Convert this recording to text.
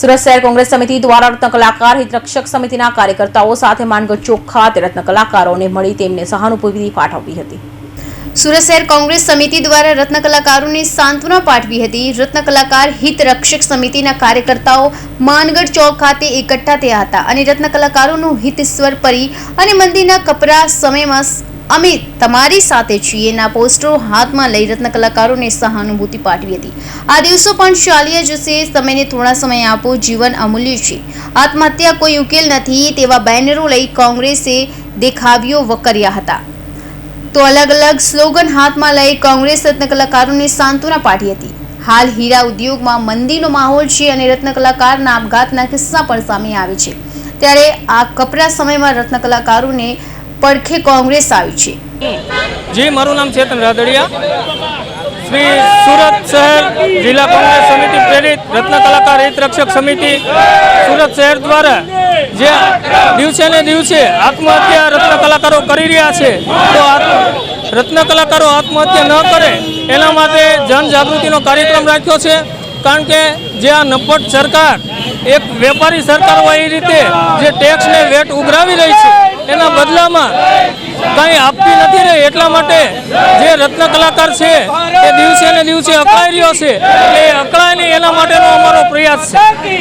સુરત શહેર કોંગ્રેસ સમિતિ દ્વારા રત્ન હિતરક્ષક સમિતિના કાર્યકર્તાઓ સાથે માનગઢ ચોક ખાતે રત્ન મળી તેમને સહાનુભૂતિ પાઠવી હતી. સુરત શહેર કોંગ્રેસ સમિતિ દ્વારા રત્ન સાંત્વના પાઠવી હતી. રત્ન કલાકાર હિત રક્ષક સમિતિના કાર્યકર્તાઓ માનગઢ ચોક ખાતે એકઠા થયા હતા અને રત્ન કલાકારોનું હિત સ્વર પરી અને મંદિરના કપરા સમયમાં અમે તમારી સાથે છીએ, ના પોસ્ટરો હાથમાં લઈ રત્ન કલાકારોને સહાનુભૂતિ પાઠવી હતી. આ દિવસો પણ ચાલ્યા જશે, સમયને થોડા સમય આપો, જીવન અમૂલ્ય છે. આત્મહત્યા કોઈ ઉકેલ નથી, તેવા બેનરો લઈ કોંગ્રેસે દેખાવ્યો વકર્યા હતા. તો અલગ અલગ સ્લોગન હાથમાં લઈ કોંગ્રેસ રત્ન કલાકારોને સાંત્વના પાઠી હતી. હાલ હીરા ઉદ્યોગમાં મંદીનો માહોલ છે અને રત્ન કલાકારના આપઘાતના કિસ્સા પણ સામે આવે છે. ત્યારે આ કપરા સમયમાં રત્ન કલાકારોને પડખે કોંગ્રેસ આવી છે. જી, મારું નામ ચેતન રાદડિયા. શ્રી સુરત શહેર જિલ્લા કોંગ્રેસ સમિતિ પ્રેરિત રત્ન કલાકાર હિત રક્ષક સમિતિ સુરત શહેર દ્વારા જે દિવસે ને દિવસે આત્મહત્યા રત્ન કલાકારો કરી રહ્યા છે, તો રત્ન કલાકારો આત્મહત્યા ન કરે, એના માટે જનજાગૃતિનો કાર્યક્રમ રાખ્યો છે. કારણ કે જે આ નપટ સરકાર, એક વેપારી સરકાર હોય એ રીતે જે ટેક્સને વેટ ઉઘરાવી રહી છે બદલામાં કંઈ આપતી નથી રહી. એટલા માટે જે રત્ન કલાકાર છે, એ દિવસે ને દિવસે અકળાઈ રહ્યો છે. એ અકળાય નહીં એના માટેનો અમારો પ્રયાસ છે.